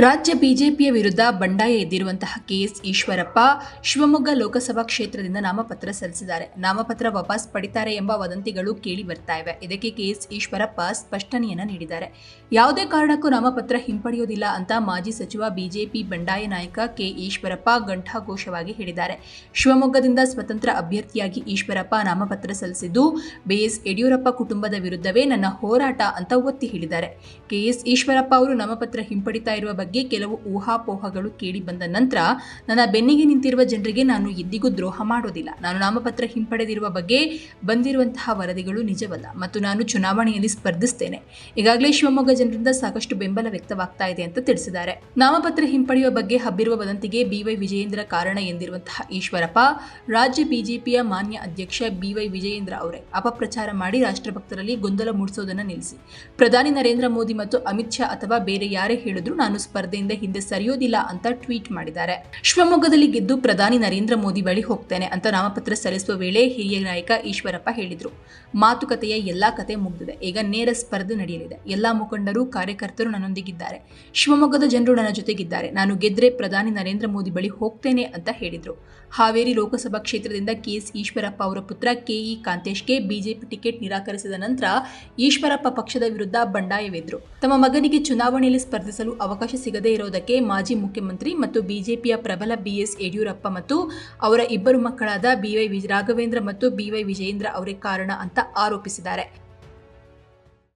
ರಾಜ್ಯ ಬಿಜೆಪಿಯ ವಿರುದ್ಧ ಬಂಡಾಯ ಎದ್ದಿರುವಂತಹ ಕೆಎಸ್ ಈಶ್ವರಪ್ಪ ಶಿವಮೊಗ್ಗ ಲೋಕಸಭಾ ಕ್ಷೇತ್ರದಿಂದ ನಾಮಪತ್ರ ಸಲ್ಲಿಸಿದ್ದಾರೆ. ನಾಮಪತ್ರ ವಾಪಸ್ ಪಡಿತಾರೆ ಎಂಬ ವದಂತಿಗಳು ಕೇಳಿ ಬರ್ತಾ ಇವೆ. ಇದಕ್ಕೆ ಕೆಎಸ್ ಈಶ್ವರಪ್ಪ ಸ್ಪಷ್ಟನೆಯನ್ನು ನೀಡಿದ್ದಾರೆ. ಯಾವುದೇ ಕಾರಣಕ್ಕೂ ನಾಮಪತ್ರ ಹಿಂಪಡೆಯುವುದಿಲ್ಲ ಅಂತ ಮಾಜಿ ಸಚಿವ ಬಿಜೆಪಿ ಬಂಡಾಯ ನಾಯಕ ಕೆ ಈಶ್ವರಪ್ಪ ಘಂಟಾಘೋಷವಾಗಿ ಹೇಳಿದ್ದಾರೆ. ಶಿವಮೊಗ್ಗದಿಂದ ಸ್ವತಂತ್ರ ಅಭ್ಯರ್ಥಿಯಾಗಿ ಈಶ್ವರಪ್ಪ ನಾಮಪತ್ರ ಸಲ್ಲಿಸಿದ್ದು, ಬಿಎಸ್ ಯಡಿಯೂರಪ್ಪ ಕುಟುಂಬದ ವಿರುದ್ಧವೇ ನನ್ನ ಹೋರಾಟ ಅಂತ ಒತ್ತಿ ಹೇಳಿದ್ದಾರೆ. ಕೆಎಸ್ ಈಶ್ವರಪ್ಪ ಅವರು ನಾಮಪತ್ರ ಹಿಂಪಡಿತಾ ಇರುವ ಕೆಲವು ಊಹಾಪೋಹಗಳು ಕೇಳಿ ಬಂದ ನಂತರ ನನ್ನ ಬೆನ್ನಿಗೆ ನಿಂತಿರುವ ಜನರಿಗೆ ನಾನು ಎಂದಿಗೂ ದ್ರೋಹ ಮಾಡೋದಿಲ್ಲ. ನಾನು ನಾಮಪತ್ರ ಹಿಂಪಡೆದಿರುವ ಬಗ್ಗೆ ಬಂದಿರುವಂತಹ ವರದಿಗಳು ನಿಜವಲ್ಲ ಮತ್ತು ನಾನು ಚುನಾವಣೆಯಲ್ಲಿ ಸ್ಪರ್ಧಿಸ್ತೇನೆ. ಈಗಾಗಲೇ ಶಿವಮೊಗ್ಗ ಜನರಿಂದ ಸಾಕಷ್ಟು ಬೆಂಬಲ ವ್ಯಕ್ತವಾಗ್ತಾ ಇದೆ ಅಂತ ತಿಳಿಸಿದ್ದಾರೆ. ನಾಮಪತ್ರ ಹಿಂಪಡೆಯುವ ಬಗ್ಗೆ ಹಬ್ಬಿರುವ ವದಂತಿಗೆ ಬಿವೈ ವಿಜಯೇಂದ್ರ ಕಾರಣ ಎಂದಿರುವಂತಹ ಈಶ್ವರಪ್ಪ, ರಾಜ್ಯ ಬಿಜೆಪಿಯ ಮಾನ್ಯ ಅಧ್ಯಕ್ಷ ಬಿವೈ ವಿಜಯೇಂದ್ರ ಅವರೇ ಅಪಪ್ರಚಾರ ಮಾಡಿ ರಾಷ್ಟ್ರಭಕ್ತರಲ್ಲಿ ಗೊಂದಲ ಮೂಡಿಸೋದನ್ನ ನಿಲ್ಲಿಸಿ. ಪ್ರಧಾನಿ ನರೇಂದ್ರ ಮೋದಿ ಮತ್ತು ಅಮಿತ್ ಶಾ ಅಥವಾ ಬೇರೆ ಯಾರೇ ಹೇಳಿದ್ರು ನಾನು ಸ್ಪರ್ಧೆಯಿಂದ ಹಿಂದೆ ಸರಿಯೋದಿಲ್ಲ ಅಂತ ಟ್ವೀಟ್ ಮಾಡಿದ್ದಾರೆ. ಶಿವಮೊಗ್ಗದಲ್ಲಿ ಗೆದ್ದು ಪ್ರಧಾನಿ ನರೇಂದ್ರ ಮೋದಿ ಬಳಿ ಹೋಗ್ತೇನೆ ಅಂತ ನಾಮಪತ್ರ ಸಲ್ಲಿಸುವ ವೇಳೆ ಹಿರಿಯ ನಾಯಕ ಈಶ್ವರಪ್ಪ ಹೇಳಿದ್ರು. ಮಾತುಕತೆಯ ಎಲ್ಲಾ ಕತೆ ಮುಗಿದಿದೆ. ಈಗ ನೇರ ಸ್ಪರ್ಧೆ ನಡೆಯಲಿದೆ. ಎಲ್ಲಾ ಮುಖಂಡರು, ಕಾರ್ಯಕರ್ತರು ನನ್ನೊಂದಿಗಿದ್ದಾರೆ. ಶಿವಮೊಗ್ಗದ ಜನರು ನನ್ನ ಜೊತೆಗಿದ್ದಾರೆ. ನಾನು ಗೆದ್ರೆ ಪ್ರಧಾನಿ ನರೇಂದ್ರ ಮೋದಿ ಬಳಿ ಹೋಗ್ತೇನೆ ಅಂತ ಹೇಳಿದ್ರು. ಹಾವೇರಿ ಲೋಕಸಭಾ ಕ್ಷೇತ್ರದಿಂದ ಕೆಎಸ್ ಈಶ್ವರಪ್ಪ ಅವರ ಪುತ್ರ ಕೆಇ ಕಾಂತೇಶ್ಗೆ ಬಿಜೆಪಿ ಟಿಕೆಟ್ ನಿರಾಕರಿಸಿದ ನಂತರ ಈಶ್ವರಪ್ಪ ಪಕ್ಷದ ವಿರುದ್ಧ ಬಂಡಾಯವೆದ್ರು. ತಮ್ಮ ಮಗನಿಗೆ ಚುನಾವಣೆಯಲ್ಲಿ ಸ್ಪರ್ಧಿಸಲು ಅವಕಾಶ ಸಿಗದೇ ಇರೋದಕ್ಕೆ ಮಾಜಿ ಮುಖ್ಯಮಂತ್ರಿ ಮತ್ತು ಬಿಜೆಪಿಯ ಪ್ರಬಲ ಬಿಎಸ್ ಯಡಿಯೂರಪ್ಪ ಮತ್ತು ಅವರ ಇಬ್ಬರು ಮಕ್ಕಳಾದ ಬಿವೈ ರಾಘವೇಂದ್ರ ಮತ್ತು ಬಿವೈ ವಿಜಯೇಂದ್ರ ಅವರೇ ಕಾರಣ ಅಂತ ಆರೋಪಿಸಿದ್ದಾರೆ.